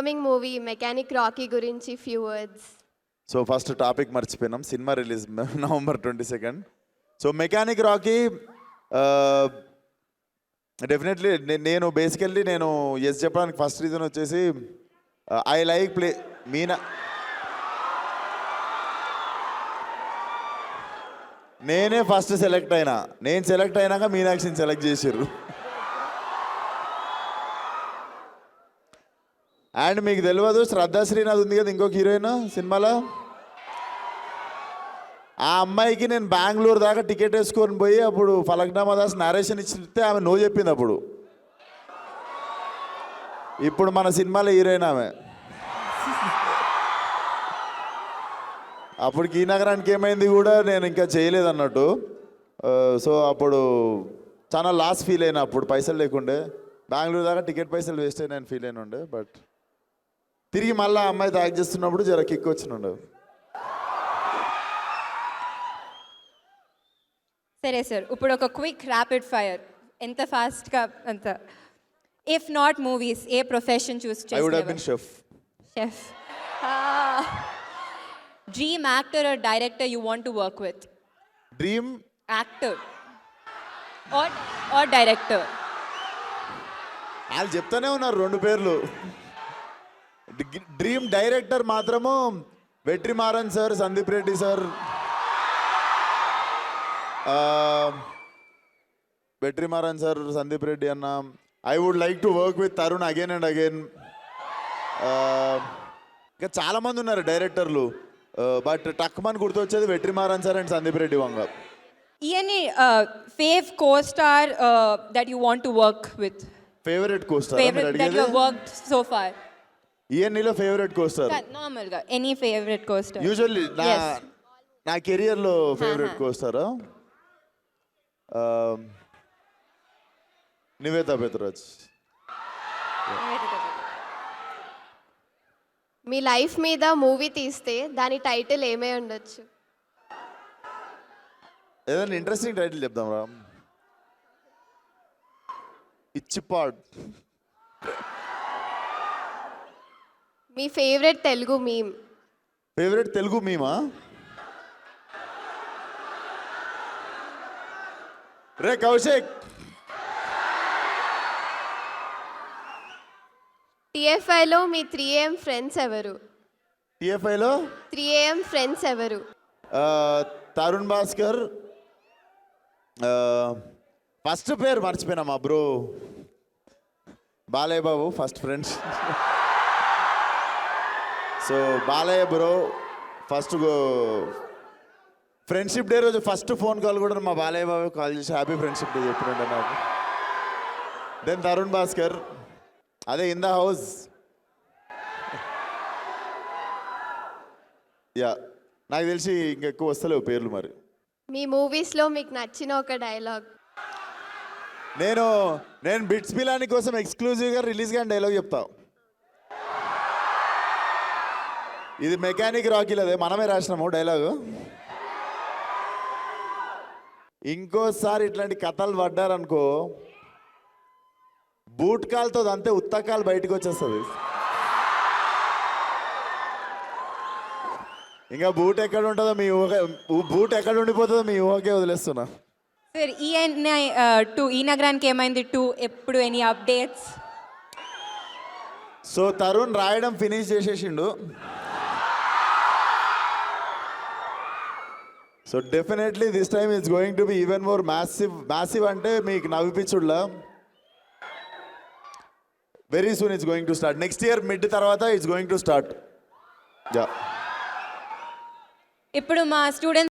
Coming movie mechanic Rocky గురించి few words so first topic మర్చిపోయినాం. Cinema release November twenty second so Mechanic Rocky definitely నేను basically నేను yes చెప్పడానికి first reason వచ్చేసి I like play Meena నేనే first select అయినా. నేను select అయినాక మీనాక్షిని select చేసారు అండ్ మీకు తెలియదు శ్రద్ధా శ్రీనాథ్ ఉంది కదా ఇంకొక హీరోయిన్ సినిమాలో? ఆ అమ్మాయికి నేను బెంగళూరు దాకా టికెట్ వేసుకొని పోయి అప్పుడు ఫలక్నామా దాస్ నరేషన్ ఇచ్చితే ఆమె నో చెప్పింది అప్పుడు. ఇప్పుడు మన సినిమాలో హీరోయిన్ ఆమె. అప్పుడు ఈ నగరానికి ఏమైంది కూడా నేను ఇంకా చేయలేదు అన్నట్టు. సో అప్పుడు చాలా లాస్ ఫీల్ అయినా అప్పుడు పైసలు లేకుండే. బెంగళూరు దాకా టికెట్ పైసలు వేస్ట్ అయినా ఫీల్ అయిన ఉండే బట్ తిరిగి మళ్ళీ అమ్మాయి యాక్ట్ చేస్తున్నప్పుడు జర కిక్ వచ్చినుండే సరే సార్ ఇప్పుడు ఒక క్విక్ ర్యాపిడ్ ఫైర్ ఎంత ఫాస్ట్గా అంత. If not movies a profession choose I would have been chef chef dream actor or director you want to work with dream actor or or director వాళ్ళు చెప్తానే ఉన్నారు రెండు పేర్లు. డ్రీమ్ డైరెక్టర్ మాత్రము Vetrimaaran sir Sandeep Reddy sir. Vetrimaaran sir Sandeep Reddy అన్న. I would like to work with Tarun again and again ఇంకా చాలా మంది ఉన్నారు డైరెక్టర్లు. బట్ టక్మన్ గుర్తొచ్చేది వెట్రిమారన్ సార్ అండ్ సందీప్ రెడ్డి వంగ. ఇవన్నీ fav costar that you want to work with favourite costar favourite that you work so far ఈఎన్ఈలో favourite costar నార్మల్గా any favourite costar usually నా. నా కెరియర్లో ఫేవరెట్ కోస్తారా నివేత పెత్రాజ్ మీ లైఫ్ మీద మూవీ తీస్తే దాని టైటిల్ ఏమై ఉండొచ్చు? ఏదైనా ఇంట్రెస్టింగ్ టైటిల్ చెప్దాం రా ఇచ్చిపాడ్. మీ favourite Telugu meme favourite Telugu మీమా రే కౌశిక్. టిఎఫ్ఐలో మీ త్రీ ఏఎం ఫ్రెండ్స్ ఎవరు? టిఎఫ్ఐలో త్రీ ఏఎం ఫ్రెండ్స్ ఎవరు? తరుణ్ భాస్కర్. ఫస్ట్ పేరు మర్చిపోయినా మా bro Balayya Babu first friends so Balayya bro first friendship day రోజు ఫస్ట్ ఫోన్ కాల్ కూడా మా బాలయ్య బాబు కాల్ చేసి హ్యాపీ ఫ్రెండ్షిప్ డే చెప్పినంటే నాకు దెన్ తరుణ్ భాస్కర్ అదే ఇన్ ద హౌస్ యా నాకు తెలిసి ఇంకెక్కువ వస్తలేవు పేర్లు మరి. మీ మూవీస్లో మీకు నచ్చిన ఒక డైలాగ్ నేను నేను బిట్స్ పిలాని కోసం ఎక్స్క్లూజివ్గా రిలీజ్ కానీ డైలాగ్ చెప్తా. ఇది మెకానిక్ రాకీలు అదే మనమే రాసినాము డైలాగు ఇంకోసారి ఇట్లాంటి కథలు పడ్డారనుకో బూట్ కాల్తో అంతే ఉత్తకాలు బయటకు వచ్చేస్తుంది. ఇంకా బూట్ ఎక్కడ ఉంటుందో మీ ఊహ బూట్ ఎక్కడ ఉండిపోతుందో మీ ఊహకే వదిలేస్తున్నా. సార్ ఈఎన్ఐ టూ ఈ నగరానికి ఏమైంది టూ ఎప్పుడు ఎనీ అప్డేట్స్ సో తరుణ్ రాయడం finish చేసేసిండు. So definitely this time it's going to be even more massive massive అంటే మీకు నవ్విపించుడ్లా very soon it's going to start next year mid తర్వాత it's going to start ya ఇప్పుడు మా students